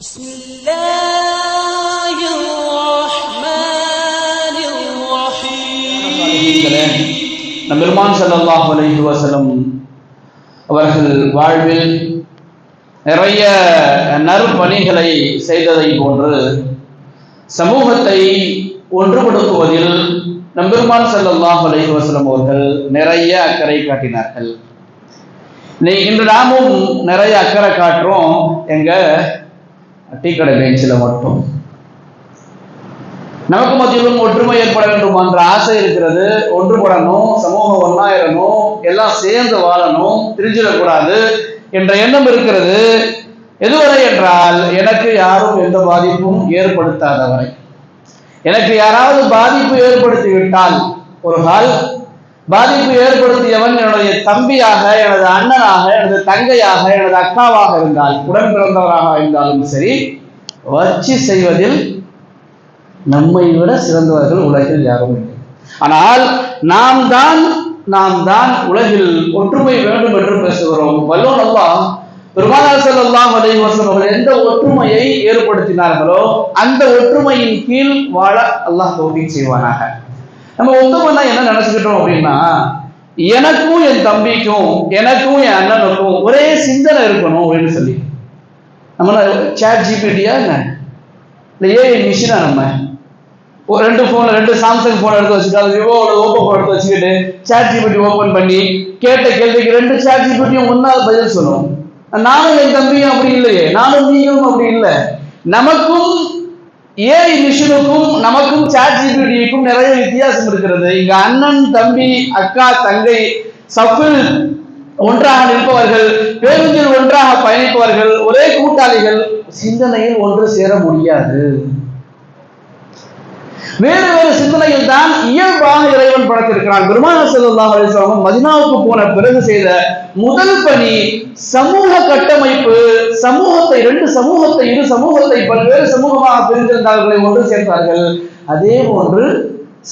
بسم الله الرحمن الرحيم நம்பெருமான் ஸல்லல்லாஹு அலைஹி வஸல்லம் அவர்கள் வாழ்வில் நிறைய நற்பணிகளை செய்ததை போன்று சமூகத்தை ஒன்றுபடுத்துவதில் நம்பெருமான் ஸல்லல்லாஹு அலைஹி வஸல்லம் அவர்கள் நிறைய அக்கறை காட்டினார்கள் இன்னைக்கு இன்று நாமும் நிறைய அக்கறை காட்டுறோம் எங்க டீ கடை பெஞ்சில் மட்டும். நமக்கு மத்தியிலும் ஒற்றுமை ஏற்பட வேண்டும் என்ற ஆசை இருக்கிறது. ஒன்றுபடணும் சமூகம் ஒன்னாயிரணும் எல்லாம் சேர்ந்து வாழணும் பிரிஞ்சிடக்கூடாது என்ற எண்ணம் இருக்கிறது. எதுவரை என்றால் எனக்கு யாரும் எந்த பாதிப்பும் ஏற்படுத்தாதவரை. எனக்கு யாராவது பாதிப்பு ஏற்படுத்தி விட்டால் ஒரு நாள் பாதிப்பு ஏற்படுத்தியவன் என்னுடைய தம்பியாக எனது அண்ணனாக எனது தங்கையாக எனது அக்காவாக இருந்தால் உடன் பிறந்தவராக இருந்தாலும் சரி வச்சு செய்வதில் நம்மை விட சிறந்தவர்கள் உலகில் யாரும் இல்லை. ஆனால் நாம் தான் நாம் தான் உலகில் ஒற்றுமை வேண்டும் என்று பேசுகிறோம். வல்லோன் அல்லாஹ் பெருமானார் ஸல்லல்லாஹு அவர்கள் எந்த ஒற்றுமையை ஏற்படுத்தினார்களோ அந்த ஒற்றுமையின் கீழ் வாழ அல்லாஹ் தௌஃபீக் செய்வானாக. நம்ம ஒத்துமைன்னா என்ன நினைச்சுக்கிட்டோம் அப்படின்னா எனக்கும் என் தம்பிக்கும் எனக்கும் என் அண்ணனுக்கும் ஒரே சிந்தனை இருக்கணும் அப்படின்னு சொல்லி. நம்ம சேட் ஜிபிடியா என்ன? இல்லை ஏஐ மிஷினா நம்ம? ஒரு ரெண்டு ஃபோன் ரெண்டு சாம்சங் ஃபோன் எடுத்து வச்சுட்டு அது விவோட ஓப்போ ஃபோன் எடுத்து வச்சுக்கிட்டு சேட் ஜிபிடி ஓப்பன் பண்ணி கேட்ட கேள்விக்கு ரெண்டு சேட் ஜிபிடியும் ஒன்றா பதில் சொல்லுவோம் நானும் என் தம்பியும் அப்படி இல்லையே நானும் நீங்களும் அப்படி இல்லை. நமக்கும் ஏஐ மிஷினுக்கும் நமக்கும் சாட் ஜிபிடிக்கும் நிறைய வித்தியாசம் இருக்கிறது. இங்க அண்ணன் தம்பி அக்கா தங்கை சஃபில் ஒன்றாக நிற்பவர்கள் பேருந்தில் ஒன்றாக பயணிப்பவர்கள் ஒரே கூட்டாளிகள் சிந்தனையில் ஒன்று சேர முடியாது. வேறு வேறு சிந்தனையில் தான் இயல்பாக இறைவன் படைத்திருக்கிறான். பெருமான செல்லாஹ் அலிஸ்லாமும் மதினாவுக்கு போன பிறகு செய்த முதல் பணி சமூக கட்டமைப்பு சமூகத்தை ரெண்டு சமூகத்தை இரு சமூகத்தை பல்வேறு சமூகமாக பிரிந்திருந்தார்களை ஒன்று சேர்த்தார்கள். அதே போன்று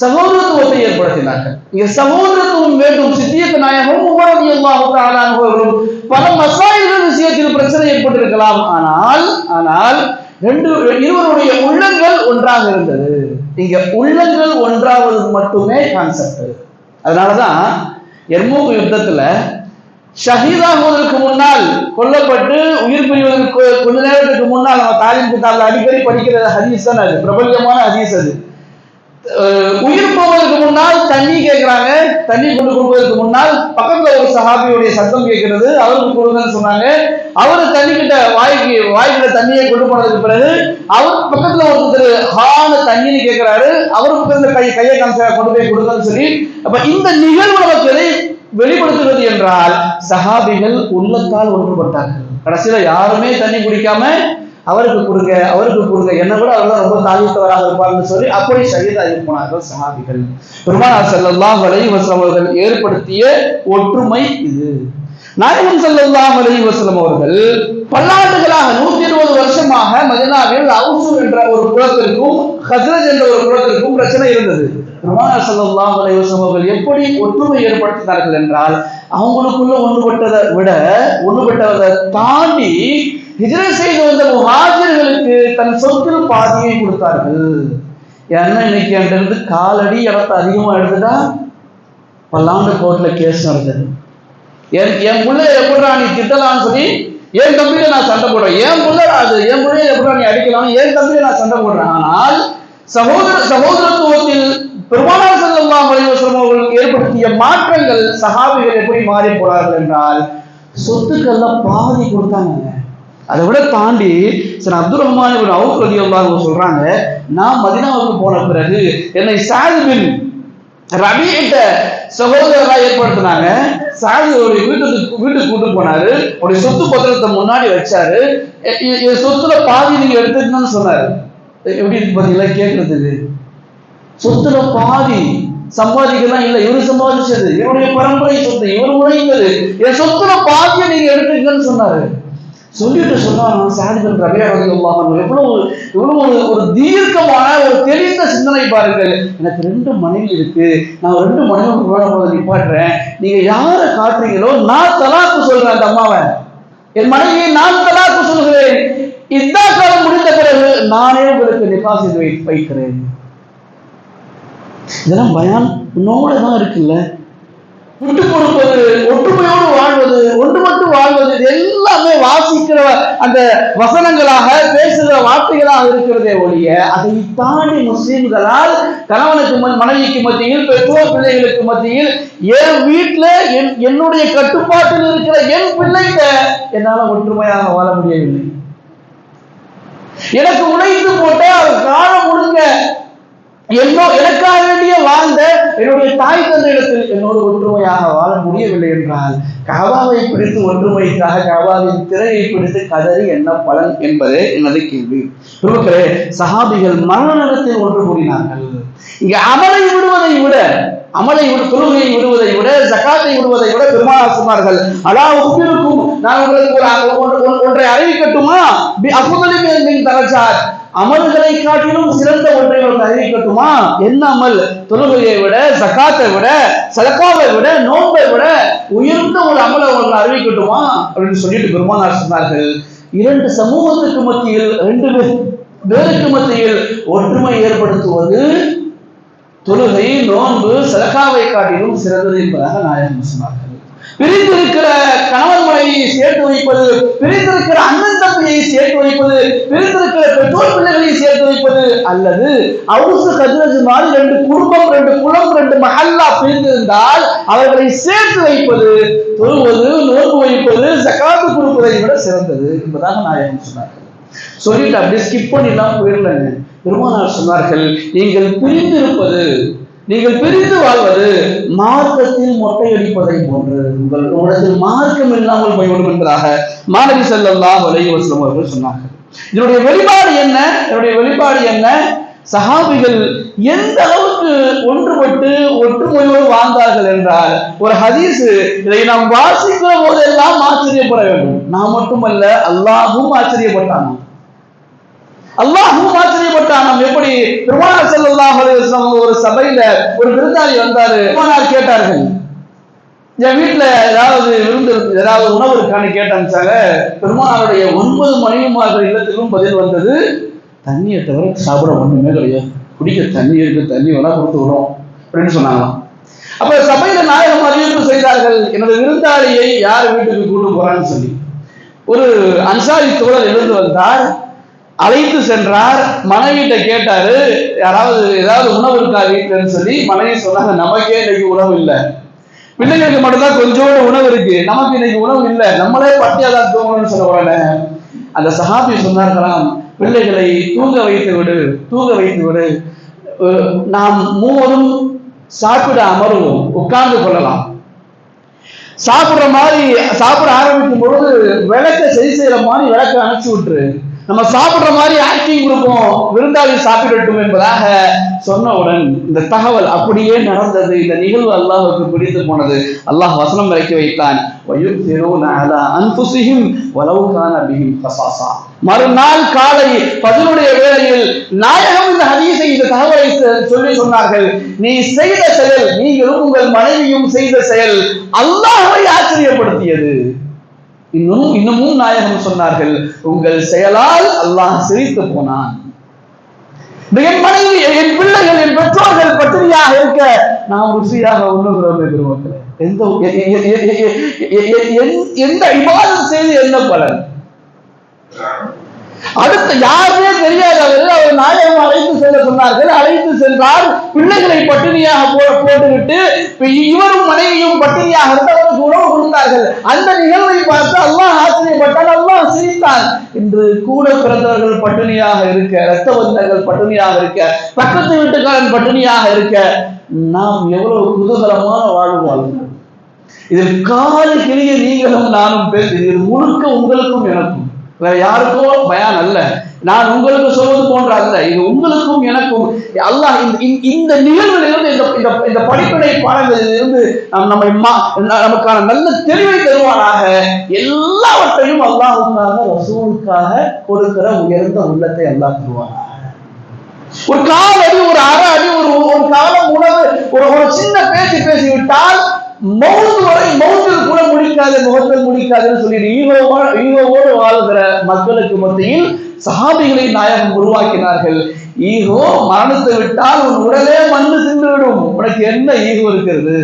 சகோதரத்துவத்தை ஏற்படுத்தினார்கள். இங்க சகோதரத்துவம் வேண்டும். சித்தியத்து நாயகம் உமரதி பல மசாயிகள் விஷயத்தில் பிரச்சனை ஏற்பட்டிருக்கலாம். ஆனால் ஆனால் ரெண்டு இருவருடைய உள்ளங்கள் ஒன்றாக இருந்தது. இங்க உள்ளங்கள் ஒன்றாவது மட்டுமே கான்செப்ட் அதனாலதான் எர்மூக் யுத்தத்துல ஷஹீதாகுவதற்கு முன்னால் கொல்லப்பட்டு உயிர் பிரிவதற்கு கொஞ்ச நேரத்துக்கு முன்னால் நம்ம தாலிம் கிதாப்ல அடிக்கடி படிக்கிற ஹதீஸ் தான் அது? பிரபல்யமான ஹதீஸ் அது. உயிர் போவதற்கு முன்னால் தண்ணி தண்ணி கொண்டு கொடுப்பதற்கு முன்னால் பக்கத்துல ஒரு சஹாபியுடைய சத்தம் கேட்கிறது. அவருக்கு கொடுங்கன்னு சொன்னாங்க. அவரு தண்ணி கிட்ட வாய்க்கு வாய்க்கிட்ட தண்ணியை கொண்டு போனதுக்கு பிறகு அவர் பக்கத்துல ஒருத்தர் ஹான தண்ணின்னு கேட்கிறாரு. அவருக்கு பக்கத்துல கை கையை காமிச்சா கொண்டு போய் கொடுங்கன்னு சொல்லி. அப்ப இந்த நிகழ்வு நமக்கு எதை வெளிப்படுத்துவது என்றால் சஹாபிகள் உள்ளத்தால் ஒன்றுபட்டார்கள் கடைசியில யாருமே தண்ணி குடிக்காம அவருக்கு கொடுங்க அவருக்கு கொடுங்க. என்ன கூட அவர் ரொம்ப தாழ்த்தவராக இருப்பார்னு சொல்லி அப்படி ஷஹீதாகி போனார்கள் சஹாபிகள். பெருமானார் செல்லல்லாம் வலை வசலம் அவர்கள் ஏற்படுத்திய ஒற்றுமை இது. நாயகம் செல்லல்லாம் வலை வசலம் அவர்கள் பல்லாண்டுகளாக நூத்தி இருபது வருஷமாக மதினாவில் அவுசு என்ற ஒரு குலத்திற்கும் ஹஸ்ரஜ் என்ற ஒரு குலத்திற்கும் பிரச்சனை இருந்தது. பெருமானார் செல்லல்லாம் வலை வசலம் அவர்கள் எப்படி ஒற்றுமை ஏற்படுத்தினார்கள் என்றால் அவங்களுக்குள்ள ஒன்றுபட்டதை விட ஒன்றுபட்டதை தாண்டி ஹிஜ்ர செய்து வந்த முஹாஜிர்களுக்கு தன் சொத்தில் பாதியை கொடுத்தார்கள். ஏன்னா இன்னைக்கு அங்கிருந்து காலடி இடத்த அதிகமாக எடுத்துட்டா? பல்லாண்டு கோர்ட்ல கேஸ் நடந்தது. என் என் பிள்ளை எப்படா நீ திட்டலாம்னு சொல்லி என் தம்பியில நான் சண்டை போடுறேன். என் பிள்ளை அது என் பிள்ளைய எப்படா நீ அடிக்கலாம் என் தம்பியில நான் சண்டை போடுறேன். ஆனால் சகோதர சகோதரத்துவத்தில் பெருமானார் செல்லலாம் வலிவசம் அவர்கள் ஏற்படுத்திய மாற்றங்கள் சகாபிகள் எப்படி மாறி போறார்கள் என்றால் சொத்துக்கள்ல பாதி கொடுத்தாங்க அதை விட தாண்டி சரி அப்துல் ரஹ்மான் ஒரு அவுக் ரதி அல்லாஹ் சொல்றாங்க நான் மதினாவுக்கு போன பிறகு என்னை சாதிபின் ரபிகிட்ட சகோதரரா ஏற்படுத்தினாங்க. சாதி ஒரு வீட்டுக்கு வீட்டுக்கு கூட்டு போனாரு. அவருடைய சொத்து பத்திரத்தை முன்னாடி வச்சாரு. என் சொத்துல பாதி நீங்க எடுத்துக்கணும்னு சொன்னாரு. எப்படி இருக்கு பாத்தீங்களா? கேட்கறதுக்கு சொத்துல பாதி சம்பாதிக்கலாம் இல்லை இவரு சம்பாதிச்சது. இவருடைய பரம்பரை சொத்து இவர் உழைந்தது என் சொத்துல பாதியை நீங்க எடுத்துக்கன்னு சொன்னாரு. சொல்லிட்டு சொன்னாங்க சாதிகள் ரபியா ரதியுல்லாஹ் எவ்வளவு எவ்வளவு ஒரு ஒரு தீர்க்கமான ஒரு தெளிந்த சிந்தனை பாருங்கள். எனக்கு ரெண்டு மனைவி இருக்கு. நான் ரெண்டு மனைவி போது நிப்பாட்டுறேன். நீங்க யாரை காட்டுறீங்களோ நான் தலாக்கு சொல்றேன் அந்த அம்மாவை. என் மனைவியை நான் தலாக்கு சொல்கிறேன். இதா காலம் நானே உங்களுக்கு நிகா வை- வைக்கிறேன். இதெல்லாம் பயான். உன்னோட தான் இருக்குல்ல. விட்டு கொடுப்பது ஒற்றுமையோடு வாழ்வது ஒன்றுபட்டு வாழ்வது இது எல்லாமே வாசிக்கிற அந்த வசனங்களாக பேசுகிற வார்த்தைகளாக இருக்கிறதே ஒழிய அதை தாண்டி முஸ்லீம்களால் கணவனுக்கு மனைவிக்கு மத்தியில் பெற்றோர் பிள்ளைகளுக்கு மத்தியில் என் வீட்டுல என் என்னுடைய கட்டுப்பாட்டில் இருக்கிற என் பிள்ளைங்க என்னால ஒற்றுமையாக வாழ முடியவில்லை. எனக்கு உழைத்து போட்டால் காலம் முழுங்க என்னோ எனக்காக வேண்டிய வாழ்ந்த என்னுடைய தாய் தந்தையிடத்தில் என்னோடு ஒற்றுமையாக வாழ முடியவில்லை என்றால் கபாவை பிடித்து ஒற்றுமைக்காக கபாவின் திரையை பிடித்து கதறி என்ன பலன் என்பதே எனது கேள்வி. பெருமக்களே சஹாபிகள் மரண நேரத்தில் ஒன்று கூறினார்கள். இங்க அமலை விடுவதை விட அமலை தொழுகையை விடுவதை விட ஜகாத்தை விடுவதை விட பெருமாள் சொன்னார்கள் அலா உப்பிருக்கும் நான் உங்களுக்கு ஒன்று- ஒன்று- ஒன்றை அறிவிக்கட்டுமா? அப்புதலின் தரச்சார் அமல்களை காட்டிலும் சிறந்த ஒன்றை உங்களுக்கு அறிவிக்கட்டுமா? என்ன அமல்? தொழுகையை விட சக்காத்தை விட சதக்காவை விட நோன்பை விட உயர்ந்த ஒரு அமல் அவர்கள் அறிவிக்கட்டுமா? அப்படின்னு சொல்லிட்டு பெருமானார் சொன்னார்கள். இரண்டு சமூகத்துக்கு மத்தியில் ரெண்டு பேருக்கு மத்தியில் ஒற்றுமை ஏற்படுத்துவது தொழுகை நோன்பு சதகாவை காட்டிலும் சிறந்தது என்பதாக நாயகம் சொன்னார்கள். பிரிந்திருக்கிற கணவன் மனைவியை சேர்த்து வைப்பது பிரிந்திருக்கிற அண்ணன் பிள்ளைகளை சேர்த்து வைப்பது பிரிந்திருக்கிற பெற்றோர் பிள்ளைகளை சேர்த்து வைப்பது அல்லது அவுசு கதிரது மாதிரி ரெண்டு குடும்பம் ரெண்டு குலம் ரெண்டு மஹல்லா பிரிந்திருந்தால் அவர்களை சேர்த்து வைப்பது தொழுவது நோன்பு வைப்பது ஜகாத்து கொடுப்பதை விட சிறந்தது என்பதாக நாயகம் சொன்னார். சொல்லிட்டு அப்படியே ஸ்கிப் பண்ணிலாம் போயிடலங்க. பெருமானார் சொன்னார்கள் நீங்கள் பிரிந்திருப்பது நீங்கள் பிரிந்து வாழ்வது மார்க்கத்தில் மொட்டையடிப்பதை போன்று. உங்கள் உங்களிடத்தில் மார்க்கம் இல்லாமல் போய்விடும் என்பதாக மாணவி செல்லல்லாஹ் வலைஹி அவர்கள் சொன்னார்கள். இதனுடைய வெளிப்பாடு என்ன? இதனுடைய வெளிப்பாடு என்ன? சஹாபிகள் எந்த அளவுக்கு ஒன்றுபட்டு ஒற்றுமையோடு வாழ்ந்தார்கள் என்றால் ஒரு ஹதீஸ் இதை நாம் வாசிக்கிற போதெல்லாம் ஆச்சரியப்பட வேண்டும். நான் மட்டுமல்ல அல்லாவும் ஆச்சரியப்பட்டாங்க அல்லாஹும் ஆச்சரியப்பட்டான் எப்படி பெருமானார் செல்லல்லாஹ் அலைஹி ஒரு சபையில ஒரு விருந்தாளி வந்தாரு? பெருமானார் கேட்டார்கள். என் வீட்டுல ஏதாவது விருந்து இருக்கு, ஏதாவது உணவு இருக்கான்னு கேட்டாங்க பெருமானாருடைய ஒன்பது மனைவிமார்கள் இல்லத்திலும் பதில் வந்தது தண்ணியை தவிர சாப்பிட ஒண்ணுமே கிடையாது குடிக்க தண்ணி இருக்கு தண்ணி வேணா கொடுத்து விடும் அப்படின்னு சொன்னாங்களாம் அப்ப சபையில நாயகம் அறிவிப்பு செய்தார்கள் எனது விருந்தாளியை யார் வீட்டுக்கு கூட்டு போறான்னு சொல்லி. ஒரு அன்சாரி தோழர் எழுந்து வந்தார். அழைத்து சென்றார். மனைவிட்ட கேட்டாரு யாராவது ஏதாவது உணவு இருக்கா வீட்டுலன்னு சொல்லி? மனைவி சொன்னாங்க நமக்கே இன்னைக்கு உணவு இல்லை. பிள்ளைகளுக்கு மட்டும்தான் கொஞ்சோட உணவு இருக்கு. நமக்கு இன்னைக்கு உணவு இல்லை. நம்மளே பட்டியா தான் தூங்கணும்னு சொல்ல உடனே அந்த சஹாபி சொன்னார்களாம் பிள்ளைகளை தூங்க வைத்து விடு தூங்க வைத்து விடு. நாம் மூவரும் சாப்பிட அமருவோம். உட்கார்ந்து கொள்ளலாம். சாப்பிடுற மாதிரி சாப்பிட ஆரம்பிக்கும் பொழுது விளக்க சரி செய்யற மாதிரி விளக்க அணைச்சு விட்டுரு. நம்ம சாப்பிடுற மாதிரி ஆக்டிங் இருக்கும் விருந்தாளி சாப்பிடட்டும் என்பதாக சொன்னவுடன் இந்த தகவல் அப்படியே நடந்தது. இந்த நிகழ்வு அல்லாஹுக்கு பிடித்து போனது. அல்லாஹ் வசனம் இறக்கி வைத்தான். மறுநாள் காலை பதினுடைய வேளையில் நாயகம் இந்த ஹதீஸை இந்த தகவலை சொல்லி சொன்னார்கள். நீ செய்த செயல் நீங்கள் உங்கள் மனைவியும் செய்த செயல் அல்லாஹை ஆச்சரியப்படுத்தியது. இன்னும் இன்னமும் நாயகம் சொன்னார்கள். உங்கள் செயலால் அல்லாஹ் சிரித்து போனான். என் மனைவி என் பிள்ளைகள் என் பெற்றோர்கள் பத்திரியாக இருக்க நாம் ருசியாக உண்ணுகிறோமே பெருமக்களே எந்த எந்த விவாதம் செய்து என்ன பலன்? அடுத்து யாருமே தெரியாதவர் அவர் நாயகம் அழைத்து செல்ல சொன்னார்கள். அழைத்து சென்றார். பிள்ளைகளை பட்டினியாக போட்டுவிட்டு இவரும் மனைவியும் பட்டினியாக இருந்தவருக்கு உணவு கொடுத்தார்கள். அந்த நிகழ்வை பார்த்து அல்லாஹ் ஆச்சரியப்பட்டால் அல்லாஹ் சிரித்தான். இன்று கூட பிறந்தவர்கள் பட்டினியாக இருக்க இரத்த பந்தங்கள் பட்டினியாக இருக்க பக்கத்து வீட்டுக்காரன் பட்டினியாக இருக்க நாம் எவ்வளவு குதூகலமான வாழ்வு வாழ்கிறோம் இதில் காலு கிளிய நீங்களும் நானும் பேசுகிறேன் முழுக்க உங்களுக்கும் எனக்கும். வேற யாருக்கோ பயான் அல்ல. நான் உங்களுக்கு சொல்வது போன்ற அல்ல. இது உங்களுக்கும் எனக்கும். அல்லாஹ் இந்த இந்த- இந்த நிகழ்விலிருந்து இந்த இந்த இந்த படிப்பினை பாடங்களிலிருந்து நம் நம்மை நமக்கான நல்ல தெளிவை தருவானாக. எல்லாவற்றையும் அல்லாஹுக்காக ரசூலுக்காக கொடுக்கிற உயர்ந்த உள்ளத்தை அல்லாஹ் தருவானாக. ஒரு கால் அடி ஒரு அரை அடி ஒரு ஒரு காலம் உணவு ஒரு ஒரு சின்ன பேச்சு பேசி விட்டால் மௌத்து வரை மௌத்தில் கூட முடிக்காது முகத்தில் முடிக்காதுன்னு சொல்லிட்டு ஈகோவோட ஈகோவோடு வாழ்கிற மக்களுக்கு மத்தியில் சஹாபிகளை நாயகம் உருவாக்கினார்கள். ஈகோ மரணத்தை விட்டால் உன் உடலே மண்ணு சிந்துவிடும் உனக்கு என்ன ஈகோ இருக்கிறது?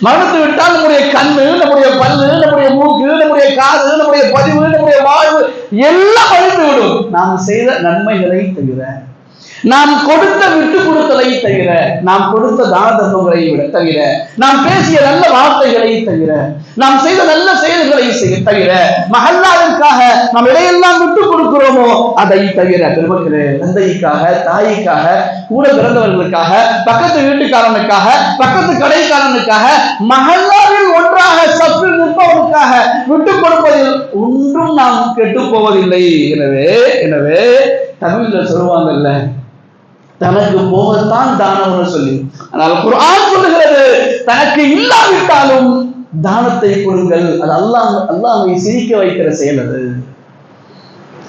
மரணத்தை விட்டால் நம்முடைய கண்ணு நம்முடைய பல்லு நம்முடைய மூக்கு நம்முடைய காது நம்முடைய பதிவு நம்முடைய வாழ்வு எல்லாம் அழிந்து விடும் நாம் செய்த நன்மைகளை தவிர நாம் கொடுத்த விட்டு கொடுத்தலை தவிர நாம் கொடுத்த தான தர்மங்களை விட தவிர நாம் பேசிய நல்ல வார்த்தைகளை தவிர நாம் செய்த நல்ல செயல்களை செய்ய தவிர மகல்லாவிற்காக நாம் இடையெல்லாம் விட்டு கொடுக்கிறோமோ அதை தவிர பெருமக்களே தந்தைக்காக தாய்க்காக கூட பிறந்தவர்களுக்காக பக்கத்து வீட்டுக்காரனுக்காக பக்கத்து கடைக்காரனுக்காக மகல்லாவில் ஒன்றாக சற்று நிற்பவனுக்காக விட்டு கொடுப்பதில் ஒன்றும் நாம் கெட்டு போவதில்லை. எனவே எனவே தமிழ்ல சொல்லுவாங்கல்ல தனக்கு போகத்தான் தானம்னு சொல்லி. ஆனால் குரான் சொல்லுகிறது தனக்கு இல்லாவிட்டாலும் தானத்தை கொடுங்கள். அது அல்லாஹ் அல்லாஹ்வை சிரிக்க வைக்கிற செயல் அது.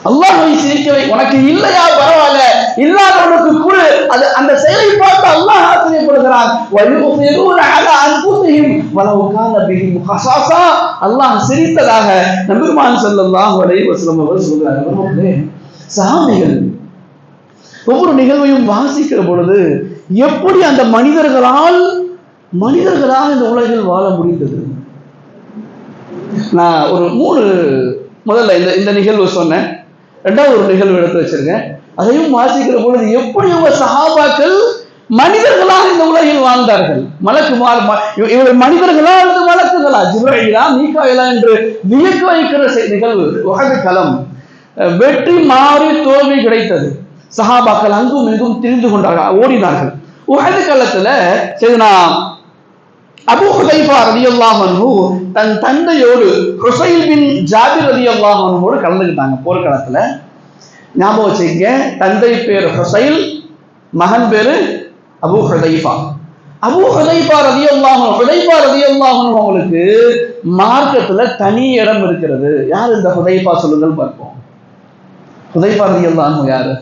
அல்லாஹ்வை சிரிக்க வை உனக்கு இல்லையா பரவாயில்ல இல்லாதவனுக்கு கொடு. அது அந்த செயலை பார்த்து அல்லாஹ் ஆச்சரியப்படுகிறான். வயுசிரூன அலா அன்ஃபுஸிஹிம். அல்லாஹ் சிரித்ததாக நபிமான் செல்லல்லாம் வரை வசலம் அவர் சொல்கிறார்கள். சாமிகள் ஒவ்வொரு நிகழ்வையும் வாசிக்கிற பொழுது எப்படி அந்த மனிதர்களால் மனிதர்களால் இந்த உலகில் வாழ முடிந்தது? நான் ஒரு மூணு முதல்ல இந்த இந்த நிகழ்வு சொன்னேன். ரெண்டாவது ஒரு நிகழ்வு எடுத்து வச்சிருக்கேன். அதையும் வாசிக்கிற பொழுது எப்படி அவங்க சகாபாக்கள் மனிதர்களாக இந்த உலகில் வாழ்ந்தார்கள்? மலக்கு இவர்கள் மனிதர்களா அல்லது மலக்குகளா ஜிப்ரைலா மீகாயிலா என்று வியக்க வைக்கிற நிகழ்வு உலக களம். அஹ் வெற்றி மாறி தோல்வி கிடைத்தது. சஹாபாக்கள் அங்கும் இங்கும் திரிந்து கொண்டார்கள் ஓடினார்கள். உகது காலத்துல சரினா அபு ஹுதைஃபா ரலியல்லாஹு அன்ஹு தன் தந்தையோடு ஹுசைல் பின் ஜாபிர் ரதி அன்ஹுவோடு கலந்துக்கிட்டாங்க போர்க்களத்துல. ஞாபகம் வச்சுக்கங்க தந்தை பேர் ஹுசைல் மகன் பேரு அபு ஹுதைஃபா. அபு ஹுதைஃபா ரதி அன்ஹு ஹுதைஃபா ரதி அன்ஹு அவங்களுக்கு மார்க்கத்துல தனி இடம் இருக்கிறது. யார் இந்த ஹுதைஃபா சொல்லுங்கள் பார்ப்போம். ஹுதைஃபா ரதி அன்ஹு யாரு?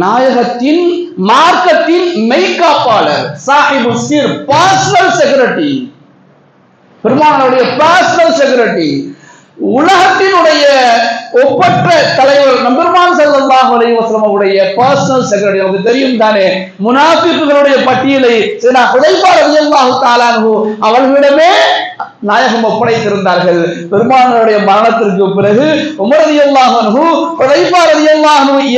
நாயகத்தின் மார்க்கத்தின் மெய்காப்பாளர் சாஹிபு சிர் பர்சனல் செக்ரட்டரி பெருமானுடைய பர்சனல் செக்ரட்டரி உலகத்தினுடைய ஒப்பற்ற தலைவர் நம்பெருமான் ஸல்லல்லாஹு அலைவாஸ்லம் அவருடைய பர்சனல் செக்ரட்டரி உங்களுக்கு தெரியும் தானே? முனாஃபிக்குகளுடைய பட்டியலை சில ஹுதைஃபா ரலியல்லாஹு தஆலா அன்ஹு அவர்களிடமே நாயகம் ஒப்படைத்திருந்தார்கள். பெருமானருடைய மரணத்திற்கு பிறகு உமர் ரலியல்லாஹு அன்ஹு ஹுதைஃபா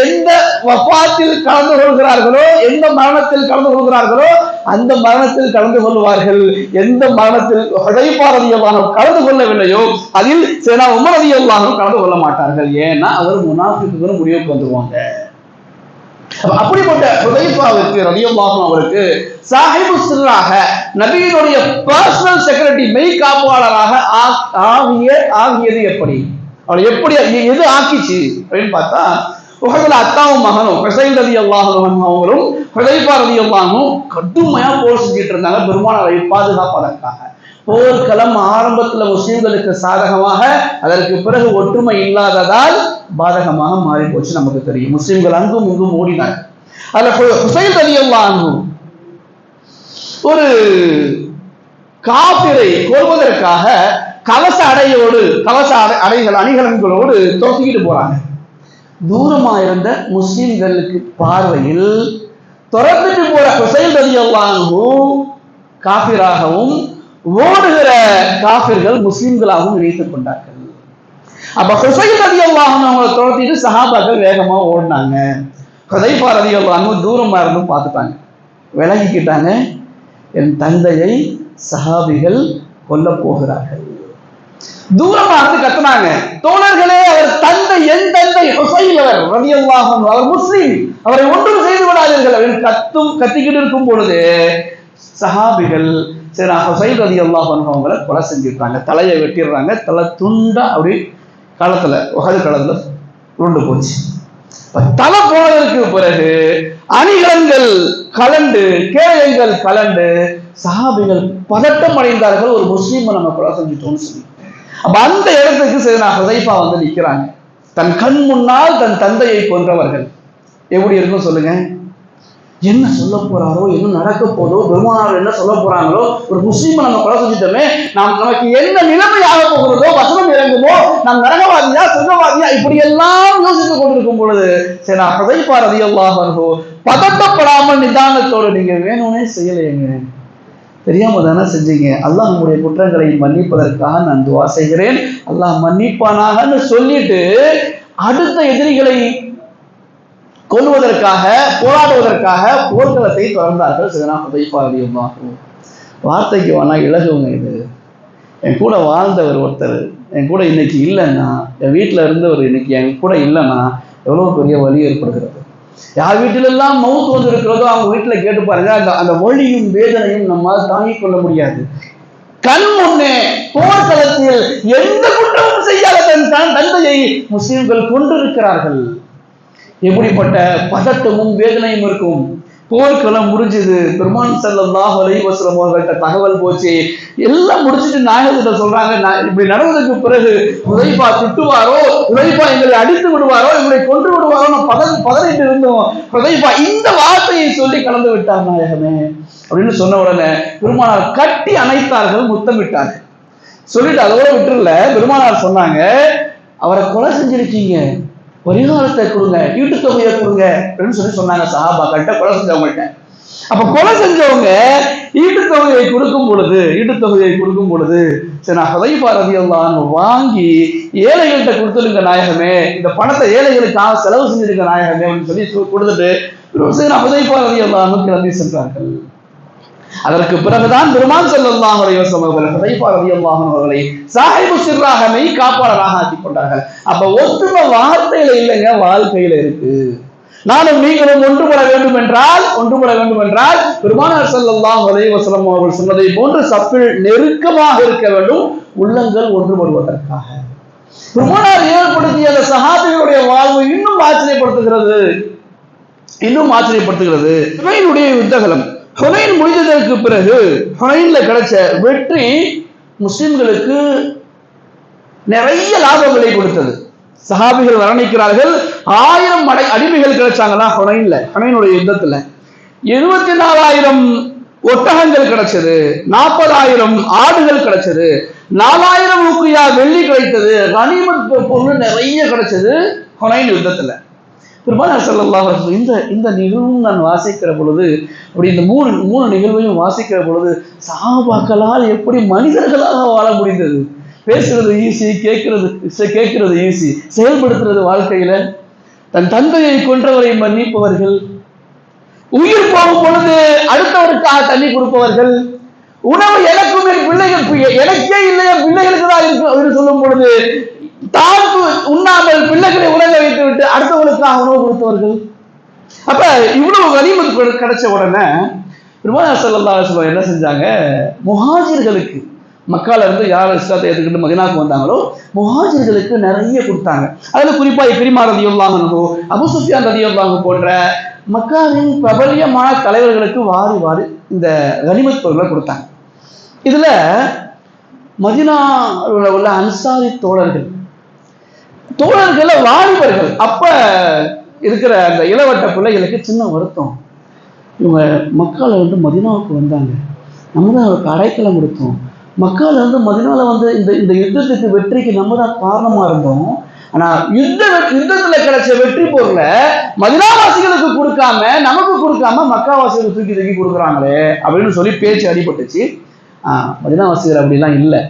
எந்த வப்பாத்தில் கலந்து கொள்கிறார்களோ எந்த மரணத்தில் கலந்து கொள்கிறார்களோ அந்த மரணத்தில் கலந்து கொள்வார்கள். எந்த மரணத்தில் ஹுதைஃபா கலந்து கொள்ளவில்லையோ அதில் சேனா உமர் ரலியல்லாஹு கலந்து கொள்ள மாட்டார்கள். ஏன்னா அவர் முன்னாள் முடிவுக்கு வந்துருவாங்க. அப்படிப்பட்ட ஹுதைஃபாவுக்கு ரலியல்லாஹு அவருக்கு சாஹிபு சிறாக நபியினுடைய பர்சனல் செக்ரட்டரி மெய் காப்பாளராக ஆ- ஆகிய ஆகியது எப்படி? அவர் எப்படி எது ஆக்கிச்சு? அப்படின்னு பார்த்தா உகதுல அத்தாவும் மகனும் ஹுசைன் ரதி அல்லாஹன் அவங்களும் ஹுதைஃபா ரதி அல்லாஹும் கடுமையா போர் செஞ்சுட்டு இருந்தாங்க. பெருமானாரை பாதுகாப்பதற்காக. போர்க்களம் ஆரம்பத்துல முஸ்லிம்களுக்கு சாதகமாக அதற்கு பிறகு ஒற்றுமை இல்லாததால் பாதகமாக மாறி போச்சு நமக்கு தெரியும். முஸ்லிம்கள் அங்கும் இங்கும் ஓடினாங்க. அதுல ஹுசைன் ரதி ஒரு காப்பிரை கொள்வதற்காக கவச அடையோடு கவச அடை அடைகள் அணிகலன்களோடு துரத்திக்கிட்டு போறாங்க. தூரமா இருந்த முஸ்லிம்களுக்கு பார்வையில் துறந்துட்டு போற ஹுசைன் ரதி காபிராகவும் ஓடுகிற காபிர்கள் முஸ்லிம்களாகவும் நினைத்துக் கொண்டார்கள். அப்ப ஹுசைன் ரதி அவங்களை துரத்திட்டு சஹாபாக்கள் வேகமா ஓடினாங்க. ஹுதைஃபா ரதி தூரமா இருந்தும் பார்த்துட்டாங்க. விலகிக்கிட்டாங்க. என் தந்தையை சஹாபிகள் கொல்ல போகிறார்கள். தூரமா இருந்து கத்துனாங்க. தோழர்களே அவர் தந்தை என் தந்தை ஹுசைன் அவர் ரலியல்லாஹு அன்ஹு அவர் முஸ்லீம். அவரை ஒன்றும் செய்து விடாதீர்கள் அவர் கத்தும் கத்திக்கிட்டு இருக்கும் பொழுது சஹாபிகள் சரி நான் ஹுசைன் அல்லாஹன் அவங்களை கொலை செஞ்சிருக்காங்க தலையை வெட்டிடுறாங்க. தலை துண்டா அப்படி களத்துல உகது களத்துல உருண்டு போச்சு. தலை போனதற்கு பிறகு அணிகலன்கள் கலண்டு கேடயங்கள் கலண்டு சஹாபிகள் பதட்டம் அடைந்தார்கள். ஒரு முஸ்லீமை நம்ம கொலை செஞ்சுட்டோம்னு சொல்லி. அப்ப அந்த இடத்துக்கு சரி நான் ஹுதைஃபா வந்து நிக்கிறாங்க. தன் கண் முன்னால் தன் தந்தையை கொன்றவர்கள் எப்படி இருக்கும் சொல்லுங்க. என்ன சொல்ல போறாரோ என்ன நடக்க போதோ பெருமானார் என்ன சொல்ல போறாங்களோ ஒரு முஸ்லீமை நம்ம கொலை செஞ்சுட்டோமே நாம் நமக்கு என்ன நிலைமை ஆக போகிறதோ வசனம் இறங்குமோ நாம் நரகவாதியா சொர்க்கவாதியா இப்படி எல்லாம் யோசித்துக் கொண்டிருக்கும் பொழுது சரி நான் பதைப்பா ரதி அல்லாஹ் பதட்டப்படாமல் நிதானத்தோடு நீங்க வேணும்னே செய்யலையேங்க. தெரியாம தானே செஞ்சீங்க. அல்லாஹ் உங்களுடைய குற்றங்களை மன்னிப்பதற்காக நான் துவா செய்கிறேன். அல்லாஹ் மன்னிப்பானாகன்னு சொல்லிட்டு அடுத்த எதிரிகளை கொல்வதற்காக போராடுவதற்காக போர்க்களத்தை தொடர்ந்தார்கள் சிதனா உதைப்பாதியமாக வார்த்தைக்கு வேணா இலகுவங்க இது. என் கூட வாழ்ந்தவர் ஒருத்தர். என் கூட இன்னைக்கு இல்லைன்னா என் வீட்டில் இருந்தவர் இன்னைக்கு என் கூட இல்லைன்னா எவ்வளோ பெரிய வலி ஏற்படுகிறது. யார் வீட்டிலெல்லாம் மவுத்து வந்து இருக்கிறதோ அவங்க வீட்டில் கேட்டு பாருங்க அந்த அந்த வழியும் வேதனையும் நம்மால் தாங்கிக் கொள்ள முடியாது. கண் முன்னே போர்க்களத்தில் எந்த குற்றமும் செய்யாத தன் தன் தந்தையை முஸ்லிம்கள் கொண்டிருக்கிறார்கள் எப்படிப்பட்ட பதட்டமும் வேதனையும் இருக்கும். போர்க்களம் முடிஞ்சது. பெருமான் ஸல்லல்லாஹு அலைஹி அவர்கள்ட்ட தகவல் போச்சு. எல்லாம் முடிச்சுட்டு நாயகத்திட்ட சொல்றாங்க "நான் இப்படி நடந்ததுக்கு பிறகு உதைப்பா திட்டுவாரோ உதைப்பா எங்களை அடித்து விடுவாரோ எங்களை கொன்று விடுவாரோ நான் பத பதறிட்டு இருந்தோம். உதைப்பா இந்த வார்த்தையை சொல்லி கலந்து விட்டார் நாயகமே. அப்படின்னு சொன்ன உடனே பெருமானார் கட்டி அணைத்தார்கள் முத்தமிட்டாங்க சொல்லிட்டு அதோட விட்டுருல பெருமானார் சொன்னாங்க அவரை கொலை செஞ்சிருக்கீங்க. பரிகாரத்தை கொடுங்க ஈட்டு தொகையை கொடுங்க அப்படின்னு சொல்லி சொன்னாங்க சஹாபாக்கள்கிட்ட கொலை செஞ்சவங்கள்ட்ட. அப்ப கொலை செஞ்சவங்க ஈட்டு தொகையை கொடுக்கும் பொழுது ஈட்டு தொகையை கொடுக்கும் பொழுது சரி நான் ஹதைபா ரதியல்லான்னு வாங்கி ஏழைகள்கிட்ட கொடுத்துருங்க நாயகமே. இந்த பணத்தை ஏழைகளுக்காக செலவு செஞ்சிருக்க நாயகமே அப்படின்னு சொல்லி கொடுத்துட்டு சரி நான் ஹதைபா கிளம்பி சென்றார்கள். அதற்கு பிறகுதான் பெருமான் செல்லல்லாம் அலைஹி வஸல்லம் அவர்கள் ஹுதைஃபா ரலியல்லாஹு அவர்களை சாஹிபு சிர்ராக மெய் காப்பாளராக ஆக்கிக் கொண்டார்கள். அப்ப ஒற்றுமை வார்த்தையில இல்லைங்க வாழ்க்கையில இருக்கு. நானும் நீங்களும் ஒன்றுபட வேண்டும் என்றால் ஒன்றுபட வேண்டும் என்றால் பெருமானார் செல்லல்லாம் அலைஹி வஸல்லம் அவர்கள் சொன்னதை போன்று சப்பில் நெருக்கமாக இருக்க வேண்டும் உள்ளங்கள் ஒன்றுபடுவதற்காக. பெருமானார் ஏற்படுத்திய அந்த சகாபிகளுடைய வாழ்வு இன்னும் ஆச்சரியப்படுத்துகிறது. இன்னும் ஆச்சரியப்படுத்துகிறது. ஹுனைனுடைய யுத்தகலம். ஹுனைன் முடிந்ததற்கு பிறகு ஹுனைன்ல கிடைச்ச வெற்றி முஸ்லிம்களுக்கு நிறைய லாபங்களை கொடுத்தது. சஹாபிகள் வர்ணிக்கிறார்கள் ஆயிரம் மடை அடிமைகள் கிடைச்சாங்களா ஹுனைன்ல ஹுனைனுடைய யுத்தத்துல. இருபத்தி நாலாயிரம் ஒட்டகங்கள் கிடைச்சது நாற்பதாயிரம் ஆடுகள் கிடைச்சது நாலாயிரம் ஊக்கியா வெள்ளி கிடைத்தது கனிமத் பொருள் நிறைய கிடைச்சது ஹுனைன் யுத்தத்துல. பெருமானார் ஸல்லல்லாஹு இந்த இந்த நிகழ்வும் நான் வாசிக்கிற பொழுது அப்படி இந்த மூணு மூணு நிகழ்வையும் வாசிக்கிற பொழுது சாபாக்களால் எப்படி மனிதர்களாக வாழ முடிந்தது? பேசுறது ஈஸி கேட்கறது கேட்கறது ஈஸி செயல்படுத்துறது வாழ்க்கையில தன் தந்தையை கொன்றவரை மன்னிப்பவர்கள் உயிர் போகும் பொழுது அடுத்தவருக்காக தண்ணி கொடுப்பவர்கள் உணவு எனக்கும் என் பிள்ளைகள் எனக்கே இல்லை பிள்ளைகளுக்கு தான் இருக்கும் அப்படின்னு சொல்லும் பொழுது தாக்கு உண்ணாமல் பிள்ளைகளை உறங்க வைத்து விட்டு அடுத்தவர்களுக்காக உணவு கொடுத்தவர்கள் அப்ப இவ்வளவு கனிமத் கிடைச்ச உடனே பெருமானார் சல்லா அலைஹி என்ன செஞ்சாங்க? முஹாஜிர்களுக்கு மக்கால இருந்து யார் இஸ்லாத்தை ஏற்றுக்கிட்டு மதினாக்கு வந்தாங்களோ முஹாஜிர்களுக்கு நிறைய கொடுத்தாங்க. அதுல குறிப்பா இக்ரிமா ரதியுல்லாஹு அபு சுஃபியான் ரதியுல்லாஹு போன்ற மக்காவின் பிரபல்யமான தலைவர்களுக்கு வாரி வாரி இந்த கனிமத் பொருளை கொடுத்தாங்க. இதுல மதினாவில் உள்ள அன்சாரி தோழர்கள் தோழர்கள வாலிபர்கள். அப்ப இருக்கிற அந்த இளவட்ட பிள்ளைகளுக்கு சின்ன வருத்தம். இவங்க மக்கால வந்து மதினாவுக்கு வந்தாங்க. நம்ம தான் அவருக்கு அடைக்கலம் கொடுத்தோம். மக்கால வந்து மதினால வந்து இந்த இந்த யுத்தத்துக்கு வெற்றிக்கு நம்ம தான் காரணமா இருந்தோம். ஆனால் யுத்த யுத்தத்தில் கிடைச்ச வெற்றி பொருளை மதினாவாசிகளுக்கு கொடுக்காம நமக்கு கொடுக்காம மக்காவாசிகளுக்கு தூக்கி தூக்கி கொடுக்குறாங்களே அப்படின்னு சொல்லி பேச்சு அடிபட்டுச்சு. மதினாவாசிகள் அப்படிலாம் இல்லை.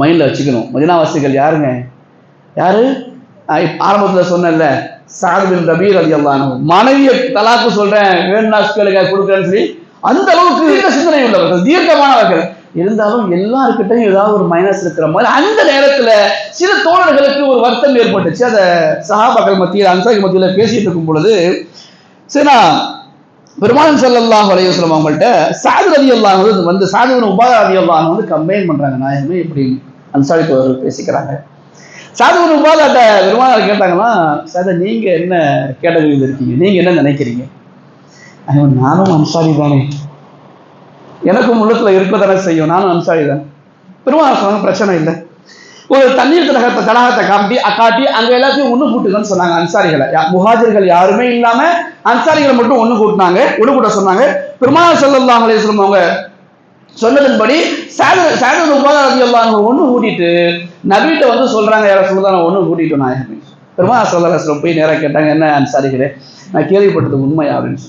மைண்டில் வச்சுக்கணும். மதினாவாசிகள் யாருங்க? யாரு? ஆரம்பத்தில் ஆரம்பத்துல சொன்னேன்ல சாத் பின் ரபீர் அலி அல்லானு மனைவியை தலாக்கு சொல்றேன் வேணும்னா கேளுங்க கொடுக்குறேன்னு சொல்லி அந்த அளவுக்கு தீர்க்க சிந்தனை உள்ளவர்கள் தீர்க்கமானவர்கள். இருந்தாலும் எல்லாருக்கிட்டையும் ஏதாவது ஒரு மைனஸ் இருக்கிற மாதிரி அந்த நேரத்துல சில தோழர்களுக்கு ஒரு வருத்தம் ஏற்பட்டுச்சு. அதை சஹாபாக்கள் மத்தியில் அன்சாரி மத்தியில் பேசிட்டு இருக்கும் பொழுது சரிண்ணா பெருமாள் ஸல்லல்லாஹு அலைஹி அவங்கள்ட்ட சாது ரவி அல்லாஹ் வந்து வந்து சாது உபாதா ரதி அல்லாஹ் வந்து கம்பைன் பண்றாங்க. நாயகமே இப்படி அன்சாரி தோழர்கள் பேசிக்கிறாங்க. சாதுகுரு போது அந்த பெருமாள் கேட்டாங்கன்னா சார் நீங்க என்ன கேட்டகரியில் இருக்கீங்க? நீங்க என்ன நினைக்கிறீங்க? நானும் அன்சாரி தானே. எனக்கும் உள்ளத்துல இருக்க தானே செய்யும். நானும் அன்சாரி தான். பெருமாள் சொன்னாங்க பிரச்சனை இல்லை. ஒரு தண்ணீர் தடகத்தை தடாகத்தை காட்டி காட்டி அங்கே எல்லாத்தையும் ஒன்று கூட்டுங்கன்னு சொன்னாங்க அன்சாரிகளை. யா- யாருமே இல்லாமல் அன்சாரிகளை மட்டும் ஒன்று கூட்டினாங்க ஒன்று கூட சொன்னாங்க. பெருமாள் ஸல்லல்லாஹு அலைஹி அவங்க சொன்னதன்படி சாதர் உபாதா உபாதாரதி எல்லாம் ஒன்று கூட்டிட்டு நபிட்ட வந்து சொல்றாங்க யார சொல்லுதான் நான் ஒன்று கூட்டிட்டு நாயகமே பெருமா ஸல்லல்லாஹு போய் நேராக கேட்டாங்க என்ன அன்சாரிகளே நான் கேள்விப்பட்டது உண்மையா? அப்படின்னு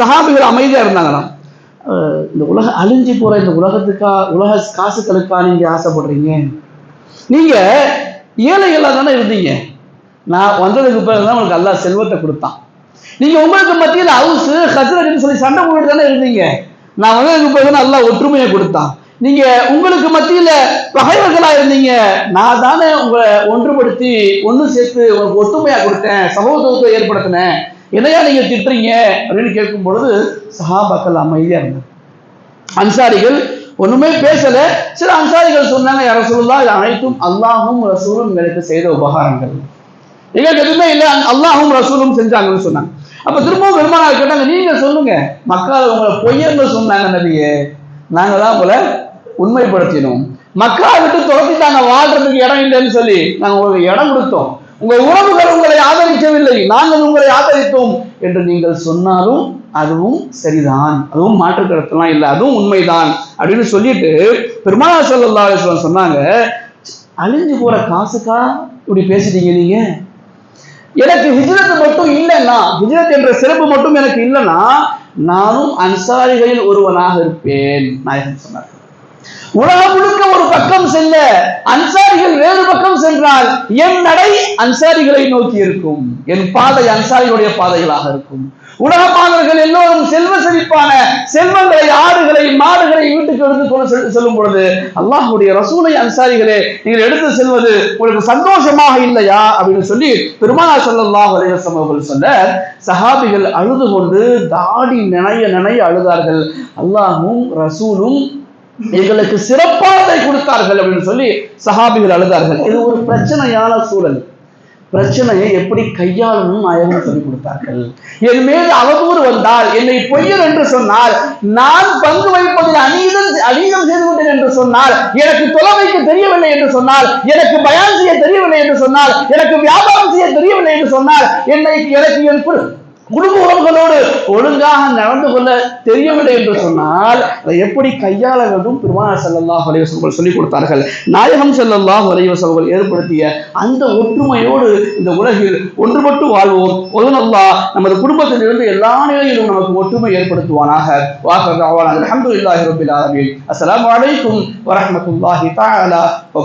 சஹாபிகள் அமைதியாக இருந்தாங்களாம். இந்த உலக அழிஞ்சு போற இந்த உலகத்துக்கா உலக காசுகளுக்கா நீங்க ஆசைப்படுறீங்க? நீங்க ஏழைகளாக தானே இருந்தீங்க. நான் வந்ததுக்கு பிறகு தான் உங்களுக்கு அல்லாஹ் செல்வத்தை கொடுத்தான். நீங்க உங்களுக்கு மத்தியில் ஹவுஸ் ஹசரட்னு சொல்லி சண்டை போட்டுட்டு தானே இருந்தீங்க. நான் வந்ததுக்கு பிறகு தான் ஒற்றுமையை கொடுத்தான். நீங்க உங்களுக்கு மத்தியில பகைவர்களா இருந்தீங்க. நான் தானே உங்களை ஒன்றுபடுத்தி ஒன்று சேர்த்து உங்களுக்கு ஒற்றுமையா கொடுத்தேன் சகோதரத்தை ஏற்படுத்தினேன். என்னையா நீங்க திட்டுறீங்க? அப்படின்னு கேட்கும் பொழுது சஹாபாக்கள் அமைதியா இருந்தாங்க. அன்சாரிகள் ஒண்ணுமே பேசல. சில அன்சாரிகள் சொன்னாங்க யார சொல்லலாம் இது அனைத்தும் அல்லாஹும் ரசூலும் எங்களுக்கு செய்த உபகாரங்கள். எங்களுக்கு எதுவுமே இல்லை அல்லாஹும் ரசூலும் செஞ்சாங்கன்னு சொன்னாங்க. அப்ப திரும்பவும் பெருமானார் கேட்டாங்க நீங்க சொல்லுங்க. மக்கள் உங்களை பொய்யன்னு சொன்னாங்க நபியே. நாங்க தான் போல உண்மைப்படுத்தினோம். மக்களை விட்டு துரத்திட்டாங்க வாழ்றதுக்கு இடம் இல்லைன்னு சொல்லி நாங்க உங்களுக்கு இடம் கொடுத்தோம். உங்க உறவுகள் உங்களை ஆதரிக்கவில்லை நாங்கள் உங்களை ஆதரித்தோம் என்று நீங்கள் சொன்னாலும் அதுவும் சரிதான். அதுவும் மாற்று கருத்துலாம் இல்லை அதுவும் உண்மைதான் அப்படின்னு சொல்லிட்டு பெருமாள் ஸல்லல்லாஹு சொன்னாங்க. அழிஞ்சு போற காசுக்கா இப்படி பேசிட்டீங்க நீங்க? எனக்கு ஹிஜ்ரத் மட்டும் இல்லைன்னா ஹிஜ்ரத் என்ற சிறப்பு மட்டும் எனக்கு இல்லைன்னா நானும் அன்சாரிகளில் ஒருவனாக இருப்பேன். நாயகன் சொன்னார். உலகம் முழுக்க ஒரு பக்கம் செல்ல அன்சாரிகள் வேறு பக்கம் சென்றால் என் நடை அன்சாரிகளை நோக்கி இருக்கும். என் பாதை அன்சாரிகளுடைய பாதைகளாக இருக்கும். உலக மாணவர்கள் எல்லோரும் செல்வ செழிப்பான செல்வங்களை ஆடுகளை மாடுகளை வீட்டுக்கு எடுத்து கொண்டு செல்லும் பொழுது அல்லாஹுடைய ரசூலை அன்சாரிகளே நீங்கள் எடுத்து செல்வது உங்களுக்கு சந்தோஷமாக இல்லையா? அப்படின்னு சொல்லி பெருமானார் ஸல்லல்லாஹு அலைவசம் அவர்கள் சொல்ல சஹாபிகள் அழுது கொண்டு தாடி நினைய நினைய அழுதார்கள். அல்லாஹும் ரசூலும் எங்களுக்கு சிறப்பானதை கொடுத்தார்கள் அப்படின்னு சொல்லி சஹாபிகள் அழுதார்கள். இது ஒரு பிரச்சனையான சூழல். பிரச்சனையை எப்படி கையாளணும் நாயகம் சொல்லிக் கொடுத்தார்கள். என் மேல் அவதூறு வந்தால் என்னை பொய்யர் என்று சொன்னால் நான் பங்கு வைப்பதில் அநீதம் அநீதம் செய்து விட்டேன் என்று சொன்னால் எனக்கு தொலை வைக்க தெரியவில்லை என்று சொன்னால் எனக்கு பயான் செய்ய தெரியவில்லை என்று சொன்னால் எனக்கு வியாபாரம் செய்ய தெரியவில்லை என்று சொன்னால் என்னை எனக்கு என் குடும்ப உறவுகளோடு ஒழுங்காக நடந்து கொள்ள தெரியவில்லை என்று சொன்னால் அதை எப்படி கையாள வேண்டும்? பெருமானார் செல்லல்லாஹ் அலைஹி சொல்லிக் கொடுத்தார்கள். நாயகம் செல்லல்லாஹ் அலைஹி ஏற்படுத்திய அந்த ஒற்றுமையோடு இந்த உலகில் ஒன்றுபட்டு வாழ்வோம். ஒதுனல்லா நமது குடும்பத்திலிருந்து எல்லா நிலையிலும் நமக்கு ஒற்றுமை ஏற்படுத்துவானாக. வாக்கர் அவான் அல்ஹம்துலில்லாஹி ரப்பில் ஆலமீன். அஸ்லாம் அலைக்கும் வரமத்துல்லாஹி தாலா வ